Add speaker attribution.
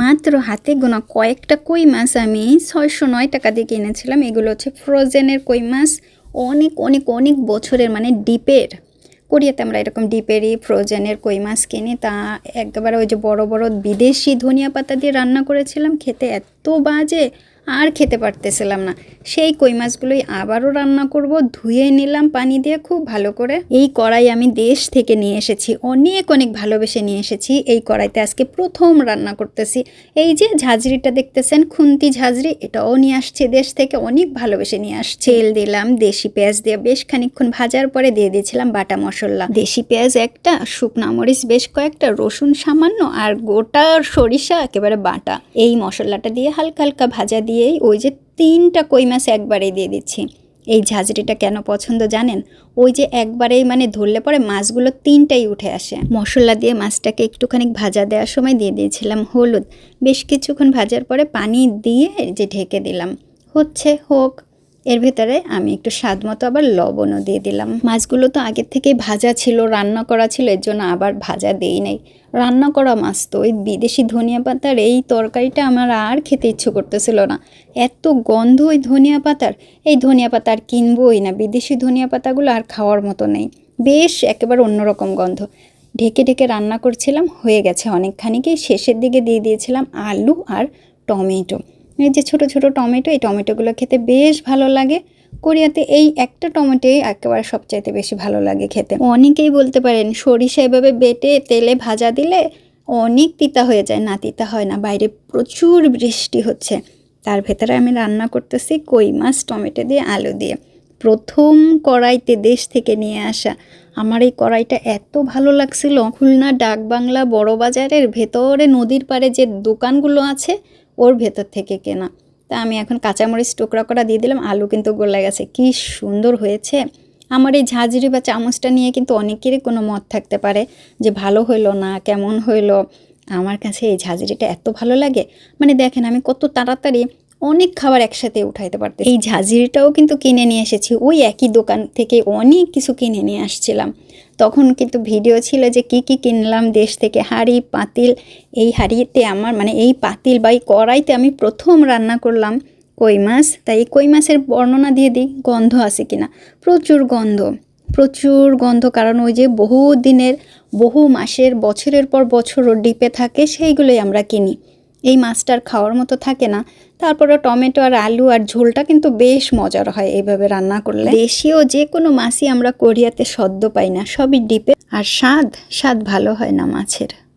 Speaker 1: মাত্র হাতে গোনা কয়েকটা কই মাছ আমি ছয়শো নয় টাকা দিয়ে কিনেছিলাম। এগুলো হচ্ছে ফ্রোজেনের কই মাছ। অনেক অনেক অনেক বছরের মানে ডিপের। কোরিয়াতে আমরা এরকম ডিপেরই ফ্রোজেনের কই মাছ কিনি। তা একবারে ওই যে বড় বড় বিদেশি ধনিয়া পাতা দিয়ে রান্না করেছিলাম। খেতে এত বাজে। আর খেতে পারতেছিলাম না। সেই কই মাছগুলোই আবারও রান্না করব, ধুয়ে নিলাম পানি দিয়ে খুব ভালো করে। এই কড়াই আমি দেশ থেকে নিয়ে এসেছি, অনেক অনেক ভালোবেসে নিয়ে এসেছি। এই কড়াইতে আজকে প্রথম রান্না করতেছি। এই যে ঝাঁঝরিটা দেখতেছেন, খুন্তি ঝাঁঝরি, এটাও নিয়ে আসছে দেশ থেকে, অনেক ভালোবেসে নিয়ে আসছে। তেল দিলাম, দেশি পেঁয়াজ দিয়ে বেশ খানিকক্ষণ ভাজার পরে দিয়ে দিয়েছিলাম বাটা মশলা। দেশি পেঁয়াজ একটা, শুকনা মরিচ বেশ কয়েকটা, রসুন সামান্য, আর গোটা সরিষা, একেবারে বাটা। এই মশলাটা দিয়ে হালকা হালকা ভাজা দিয়েই ওই যে তিনটা কই মাছ একবারেই দিয়ে দিচ্ছি। এই ঝাঁঝরিটা কেন পছন্দ জানেন? ওই যে একবারেই মানে ধরলে পরে মাছগুলো তিনটাই উঠে আসে। মশলা দিয়ে মাছটাকে একটুখানি ভাজা দেওয়ার সময় দিয়ে দিয়েছিলাম হলুদ। বেশ কিছুক্ষণ ভাজার পরে পানি দিয়ে যে ঢেকে দিলাম। হচ্ছে হোক। এর ভেতরে আমি একটু স্বাদ মতো আবার লবণও দিয়ে দিলাম। মাছগুলো তো আগের থেকেই ভাজা ছিল, রান্না করা ছিল, এর জন্য আবার ভাজা দেই নাই। রান্না করা মাছ তো, ওই বিদেশি ধনিয়া পাতার এই তরকারিটা আমার আর খেতে ইচ্ছে করতেছিল না। এত গন্ধ ওই ধনিয়া পাতার। এই ধনিয়া পাতা আর কিনবোই না, বিদেশি ধনিয়া পাতাগুলো আর খাওয়ার মতো নেই। বেশ একেবারে অন্যরকম গন্ধ। ঢেকে ঢেকে রান্না করছিলাম, হয়ে গেছে। অনেকখানিকেই শেষের দিকে দিয়ে দিয়েছিলাম আলু আর টমেটো। এই যে ছোট ছোট টমেটো, এই টমেটোগুলো খেতে বেশ ভালো লাগে। কোরিয়াতে এই একটা টমেটোই একেবারে সবচাইতে বেশি ভালো লাগে খেতে। অনেকেই বলতে পারেন, সরিষা এভাবে বেটে তেলে ভাজা দিলে অনেক তিতা হয়ে যায়। না, তিতা হয় না, বাইরে প্রচুর বৃষ্টি হচ্ছে। তার ভেতরে আমি রান্না করতেছি কই মাছ, টমেটো দিয়ে, আলু দিয়ে। প্রথম কড়াইতে দেশ থেকে নিয়ে আসা। আমার এই কড়াইটা এত ভালো লাগছিল। খুলনা ডাক বাংলা বড় বাজারের ভেতরে নদীর পাড়ে যে দোকানগুলো আছে ওর ভেতর থেকে কেনা। তা আমি এখন কাঁচামরিচ টুকরা করা দিয়ে দিলাম, আলু কিন্তু গোলায় গেছে। কি সুন্দর হয়েছে। আমার এই ঝাঁঝরি বা চামচটা নিয়ে কিন্তু অনেকেরই কোনো মত থাকতে পারে যে ভালো হইল না, কেমন হইল। আমার কাছে এই ঝাঁঝরিটা এত ভালো লাগে। মানে দেখেন আমি কত তাড়াতাড়ি অনেক খাবার একসাথে উঠাইতে পারতে এই ঝাঁঝরিটাও কিন্তু কিনে নিয়ে এসেছি। ওই একই দোকান থেকে অনেক কিছু কিনে নিয়ে আসছিলাম। তখন কিন্তু ভিডিও ছিল যে কি কি কিনলাম দেশ থেকে। হাঁড়ি, পাতিল, এই হাঁড়িতে আমার মানে এই পাতিল বা এই কড়াইতে আমি প্রথম রান্না করলাম কই মাছ। তাই কই মাছের বর্ণনা দিয়ে দিই, গন্ধ আছে কিনা? প্রচুর গন্ধ। প্রচুর গন্ধ, কারণ ওই যে বহু দিনের, বহু মাসের, বছরের পর বছর ডিপে থাকে, সেইগুলোই আমরা কিনি। এই মাছটার খাওয়ার মতো থাকে না। তারপরে টমেটো আর আলু আর ঝোলটা কিন্তু বেশ মজার হয় এইভাবে রান্না করলে। দেশীয় যে কোনো মাছই আমরা কোরিয়াতে সদ্য পাই না, সবই ডিপে। আর স্বাদ স্বাদ ভালো হয় না মাছের।